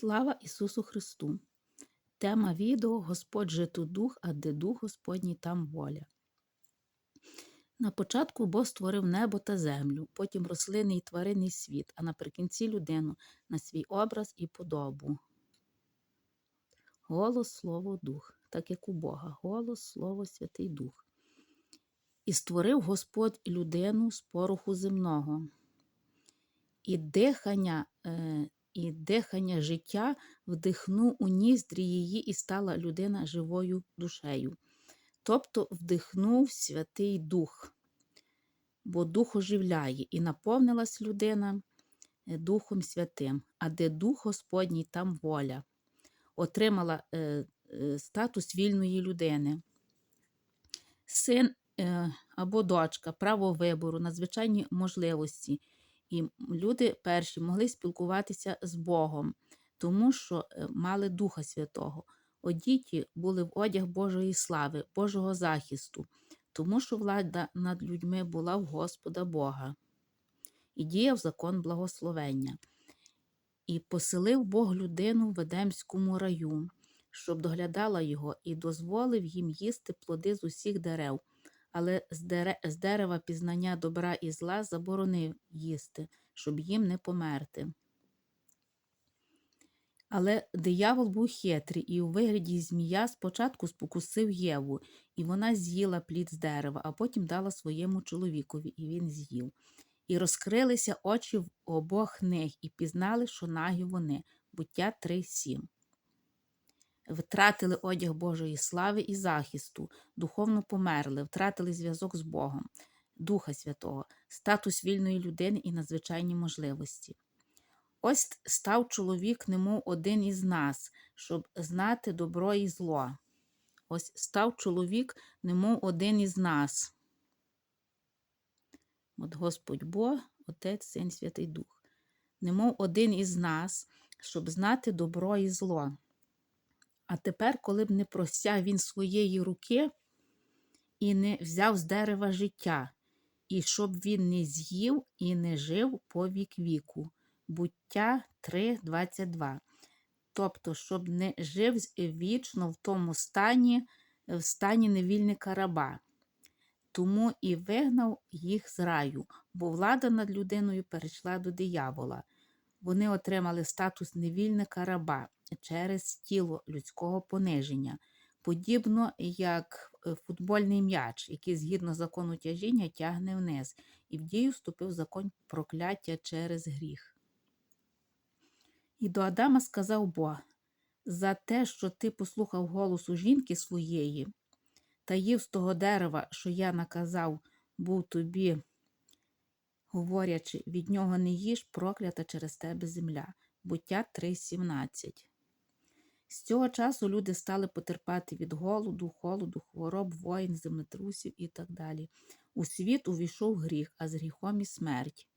Слава Ісусу Христу! Тема відео Господь же тут дух, а де дух Господній там воля. На початку Бог створив небо та землю, потім рослини і тваринний світ, а наприкінці людину на свій образ і подобу. Голос, Слово, Дух, так як у Бога, голос, Слово, Святий Дух. І створив Господь людину з пороху земного. І дихання е, і дихання життя вдихнув у ніздрі її і стала людина живою душею. Тобто вдихнув Святий Дух, бо Дух оживляє, і наповнилась людина е, Духом Святим, а де Дух Господній, там воля, отримала е, е, статус вільної людини. Син е, або дочка, право вибору, надзвичайні можливості. І люди перші могли спілкуватися з Богом, тому що е, мали Духа Святого. Одіті були в одяг Божої слави, Божого захисту, тому що влада над людьми була в Господа Бога. І діяв закон благословення. І поселив Бог людину в Едемському раю, щоб доглядала його, і дозволив їм їсти плоди з усіх дерев але з дерева пізнання добра і зла заборонив їсти, щоб їм не померти. Але диявол був хитрий і у вигляді змія спочатку спокусив Єву, і вона з'їла плід з дерева, а потім дала своєму чоловікові, і він з'їв. І розкрилися очі в обох них, і пізнали, що нагі вони, буття 3.7 втратили одяг Божої слави і захисту, духовно померли, втратили зв'язок з Богом, Духа Святого, статус вільної людини і надзвичайні можливості. Ось став чоловік, немов один із нас, щоб знати добро і зло. Ось став чоловік, немов один із нас. От Господь Бог, Отець, Син, Святий Дух, немов один із нас, щоб знати добро і зло. А тепер, коли б не простяг він своєї руки і не взяв з дерева життя, і щоб він не з'їв і не жив по вік віку. Буття 3,22. Тобто, щоб не жив вічно в тому стані, в стані невільника раба. Тому і вигнав їх з раю, бо влада над людиною перейшла до диявола. Вони отримали статус невільника раба через тіло людського пониження, подібно як е, футбольний м'яч, який згідно закону тяжіння тягне вниз, і в дію вступив закон прокляття через гріх. І до Адама сказав Бог за те, що ти послухав голосу жінки своєї та їв з того дерева, що я наказав, був тобі, говорячи, від нього не їж проклята через тебе земля. Буття 3.17 з цього часу люди стали потерпати від голоду, холоду, хвороб, воїн, землетрусів і так далі. У світ увійшов гріх, а з гріхом і смерть.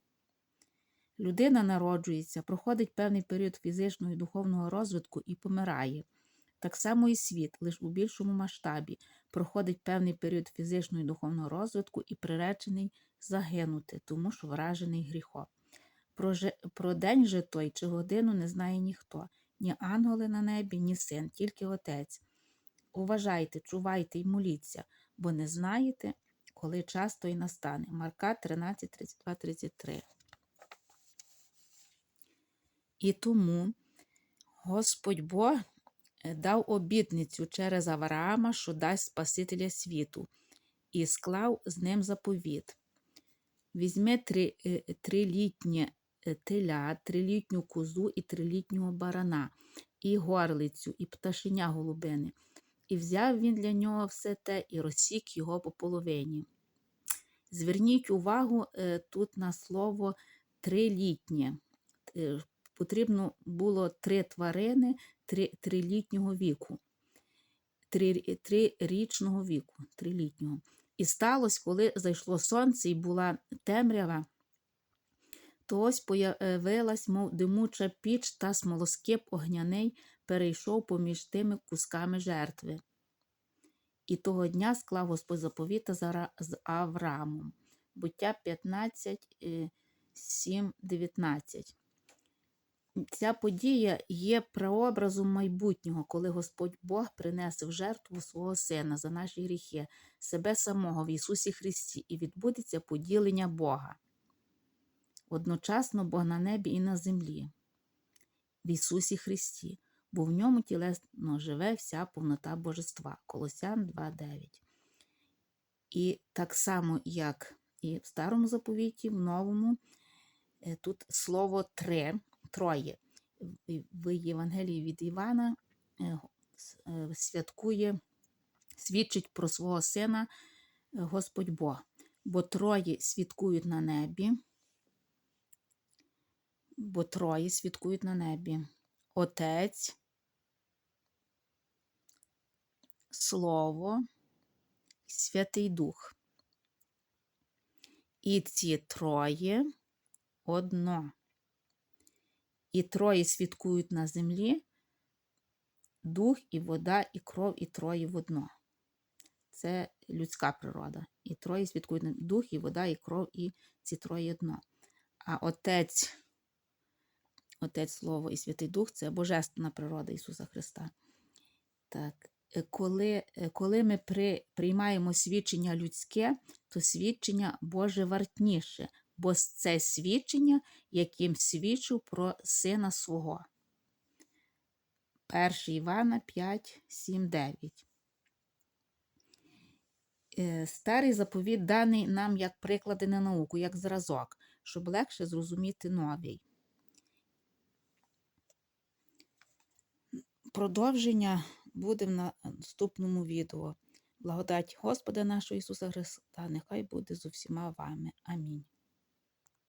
Людина народжується, проходить певний період фізичного і духовного розвитку і помирає. Так само і світ, лише у більшому масштабі, проходить певний період фізичного і духовного розвитку і приречений загинути, тому що вражений гріхом. Про, же, про день же той чи годину не знає ніхто ні ангели на небі, ні син, тільки Отець. Уважайте, чувайте й моліться, бо не знаєте, коли час той настане. Марка 13, 32, 33. І тому Господь Бог е, дав обітницю через Авраама, що дасть Спасителя світу, і склав з ним заповіт. Візьми три, е, трилітнє теля, трилітню козу і трилітнього барана, і горлицю, і пташеня голубини. І взяв він для нього все те і розсік його по половині. Зверніть увагу е, тут на слово трилітнє. Е, потрібно було три тварини три, трилітнього віку, три, трирічного віку, трилітнього. І сталося, коли зайшло сонце і була темрява, то ось появилась, мов димуча піч та смолоскип огняний перейшов поміж тими кусками жертви. І того дня склав Господь заповіта з Авраамом. Буття 15, 7, 19. ця подія є прообразом майбутнього, коли Господь Бог принесе жертву свого Сина за наші гріхи, себе самого в Ісусі Христі, і відбудеться поділення Бога. Одночасно Бог на небі і на землі, в Ісусі Христі, бо в ньому тілесно живе вся повнота Божества. Колосян 2.9. І так само, як і в Старому заповіті, в Новому, е, тут слово три, троє. В- Євангелії від Івана е, е, святкує, свідчить про свого сина Господь Бог. Бо троє свідкують на небі, бо троє свідкують на небі. Отець, Слово, Святий Дух. І ці троє одно. І троє свідкують на землі, дух і вода, і кров, і троє в одно. Це людська природа. І троє свідкують на дух, і вода, і кров, і ці троє одно. А Отець, Отець Слово і Святий Дух це божественна природа Ісуса Христа. Так, е, коли, е, коли ми при, приймаємо свідчення людське, то свідчення Боже вартніше, бо це свідчення, яким свідчу про Сина свого. 1 Івана 5, 7, 9. Е, Старий заповіт даний нам як приклади на науку, як зразок, щоб легше зрозуміти новий. Продовження буде в наступному відео. Благодать Господа нашого Ісуса Христа, нехай буде з усіма вами. Амінь.